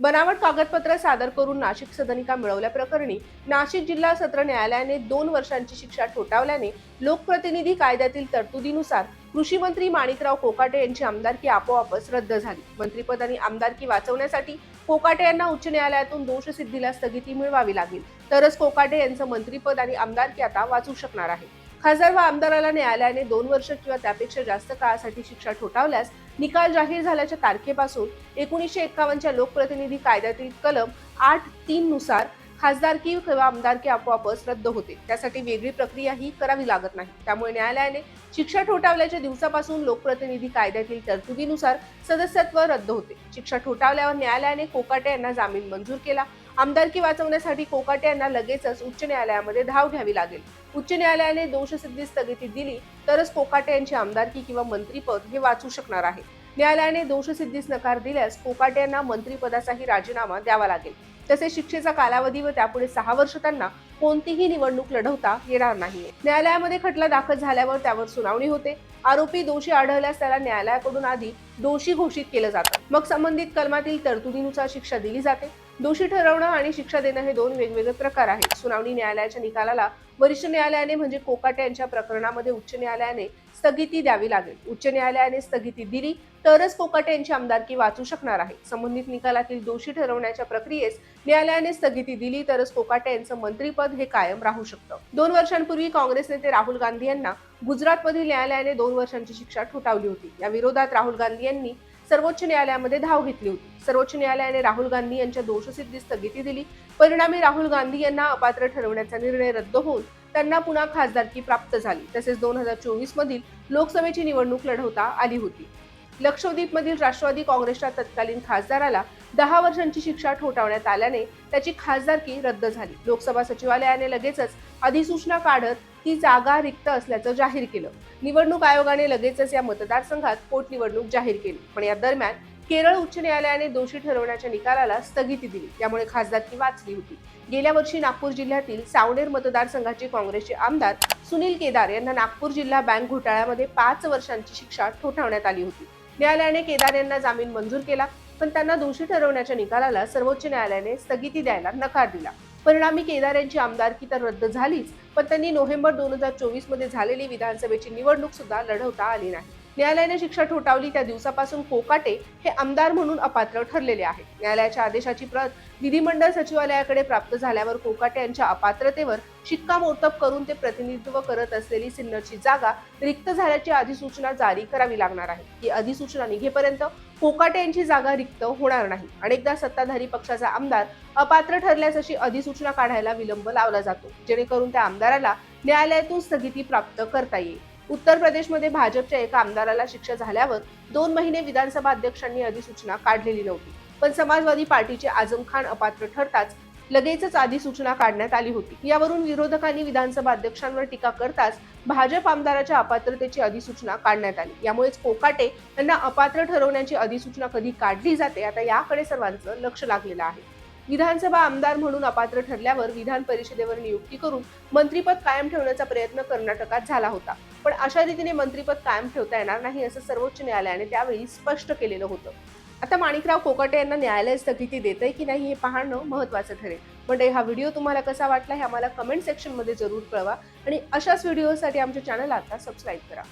बनावट कागदपत्र सादर करून नाशिक सदनिका मिळवल्याप्रकरणी नाशिक जिल्हा सत्र न्यायालयाने दोन वर्षांची शिक्षा ठोठावल्याने लोकप्रतिनिधी कायद्यातील तरतुदीनुसार कृषी मंत्री माणिकराव कोकाटे यांची आमदारकी आपोआपच रद्द झाली. मंत्रिपद आणि आमदारकी वाचवण्यासाठी कोकाटे यांना उच्च न्यायालयातून दोषसिद्धीला स्थगिती मिळवावी लागेल. तरच कोकाटे यांचं मंत्रिपद आणि आमदारकी आता वाचू शकणार आहे. खासदार व आमदाराला न्यायालयाने दोन वर्ष किंवा त्यापेक्षा जास्त काळासाठी शिक्षा ठोठावल्यास निकाल जाहीर झाल्याच्या तारखेपासून एकोणीसशे एक्कावन्नच्या लोकप्रतिनिधी कायद्यातील कलम आठ तीन नुसार खासदारकी किंवा आमदारकी आपोआपच रद्द होते. त्यासाठी वेगळी प्रक्रिया ही करावी लागत नाही. त्यामुळे न्यायालयाने शिक्षा ठोठावल्याच्या दिवसापासून लोकप्रतिनिधी कायद्यातील तरतुदीनुसार सदस्यत्व रद्द होते. शिक्षा ठोठावल्यावर न्यायालयाने कोकाटे यांना जामीन मंजूर केला. आमदारकी वाचवण्यासाठी कोकाटे यांना लगेचच उच्च न्यायालयामध्ये धाव घ्यावी लागेल. उच्च न्यायालयाने दोषसिद्धी स्थगिती दिली तरच कोकाटे यांची आमदारकी किंवा मंत्रीपद हे वाचू शकणार आहे. न्यायालयाने दोषसिद्धीस नकार दिल्यास कोकाटे यांना मंत्रिपदाचाही राजीनामा द्यावा लागेल. तसेच शिक्षेचा कालावधी व त्यापुढे सहा वर्ष त्यांना कोणतीही निवडणूक लढवता येणार नाही न्यायालयामध्ये खटला दाखल झाल्यावर त्यावर सुनावणी होते. आरोपी दोषी आढळल्यास त्याला न्यायालयाकडून आधी दोषी घोषित केलं जातं. मग संबंधित कलमातील तरतुदीनुसार शिक्षा दिली जाते. दोषी ठरवणं आणि शिक्षा देणं हे दोन वेगवेगळे प्रकार आहेत. सुनावणी न्यायालयाच्या निकालाला वरिष्ठ न्यायालयाने म्हणजे कोकाटे यांच्या प्रकरणामध्ये उच्च न्यायालयाने स्थगिती द्यावी लागेल. उच्च न्यायालयाने स्थगिती दिली तरच कोकाटे यांची आमदारकी वाचू शकणार आहे. संबंधित निकालातील दोषी ठरवण्याच्या प्रक्रियेस न्यायालयाने स्थगिती दिली तरच कोकाटे यांचं मंत्रीपद हे कायम राहू शकतं. दोन वर्षांपूर्वी काँग्रेस नेते राहुल गांधी यांना गुजरातमधील न्यायालयाने दोन वर्षांची शिक्षा ठोठावली होती. या विरोधात राहुल गांधी यांनी सर्वोच्च न्यायालयामध्ये धाव घेतली होती. सर्वोच्च न्यायालयाने राहुल गांधी यांच्या दोषसिद्धी स्थगिती दिली. परिणामी राहुल गांधी यांना अपात्र ठरवण्याचा निर्णय रद्द होऊन त्यांना पुन्हा खासदारकी प्राप्त झाली. तसेच दोन हजार चोवीस मधील लोकसभेची निवडणूक लढवता आली होती. लक्षद्वीप मधील राष्ट्रवादी काँग्रेसच्या तत्कालीन खासदाराला दहा वर्षांची शिक्षा ठोठावण्यात आल्याने त्याची खासदारकी रद्द झाली. लोकसभा सचिवालयाने लगेचच अधिसूचना काढत ती जागा रिक्त असल्याचं जाहीर केलं. निवडणूक आयोगाने लगेचच या मतदारसंघात पोटनिवडणूक जाहीर केली. पण या दरम्यान केरळ उच्च न्यायालयाने दोषी ठरवण्याच्या निकालाला स्थगिती दिली. त्यामुळे खासदारकी वाचली होती. गेल्या वर्षी नागपूर जिल्ह्यातील सावनेर मतदारसंघाचे काँग्रेसचे आमदार सुनील केदार यांना नागपूर जिल्हा बँक घोटाळ्यामध्ये पाच वर्षांची शिक्षा ठोठावण्यात आली होती. न्यायालयाने केदार यांना जामीन मंजूर केला पण त्यांना दोषी ठरवण्याच्या निकालाला सर्वोच्च न्यायालयाने स्थगिती द्यायला नकार दिला. परिणामी केदार यांची आमदारकी तर रद्द झालीच पण त्यांनी नोव्हेंबर दोन हजार चोवीसमध्ये झालेली विधानसभेची निवडणूक सुद्धा लढवता आली नाही. न्यायालयाने शिक्षा ठोठावली त्या दिवसापासून कोकाटे हे आमदार म्हणून अपात्र ठरलेले आहेत. न्यायालयाच्या आदेशाची प्रत विधिमंडळ सचिवालयाकडे प्राप्त झाल्यावर कोकाटे यांच्या अपात्रतेवर शिक्कामोर्तब करून ते प्रतिनिधित्व करत असलेली सिन्नरची जागा रिक्त झाल्याची अधिसूचना जारी करावी लागणार आहे. ही अधिसूचना निघेपर्यंत कोकाटे यांची जागा रिक्त होणार नाही. अनेकदा सत्ताधारी पक्षाचा आमदार अपात्र ठरल्यास अशी अधिसूचना काढायला विलंब लावला जातो. जेणेकरून त्या आमदाराला न्यायालयातून स्थगिती प्राप्त करता येईल. उत्तर प्रदेशमध्ये भाजपच्या एका आमदाराला शिक्षा झाल्यावर दोन महिने विधानसभा अध्यक्षांनी अधिसूचना काढलेली नव्हती. पण समाजवादी पार्टीचे आझम खान अपात्र ठरताच लगेचच अधिसूचना काढण्यात आली होती. यावरून विरोधकांनी विधानसभा अध्यक्षांवर टीका करताच भाजप आमदाराच्या अपात्रतेची अधिसूचना काढण्यात आली. यामुळेच कोकाटे यांना अपात्र ठरवण्याची अधिसूचना कधी काढली जाते? आता याकडे सर्वांचं लक्ष लागलेलं आहे. विधानसभा आमदार म्हणून अपात्र ठरल्यावर विधान परिषदेवर नियुक्ती करून मंत्रीपद कायम ठेवण्याचा प्रयत्न कर्नाटकात झाला होता. पण अशा रीतीने मंत्रीपद कायम ठेवता येणार नाही असं सर्वोच्च न्यायालयाने त्यावेळी स्पष्ट केलेलं होतं. आता माणिकराव कोकाटे यांना न्यायालय स्थगिती देतंय की नाही हे पाहणं महत्वाचं ठरेल. म्हणजे हा व्हिडिओ तुम्हाला कसा वाटला हे आम्हाला कमेंट सेक्शनमध्ये जरूर कळवा आणि अशाच व्हिडिओसाठी आमच्या चॅनल आता सबस्क्राईब करा.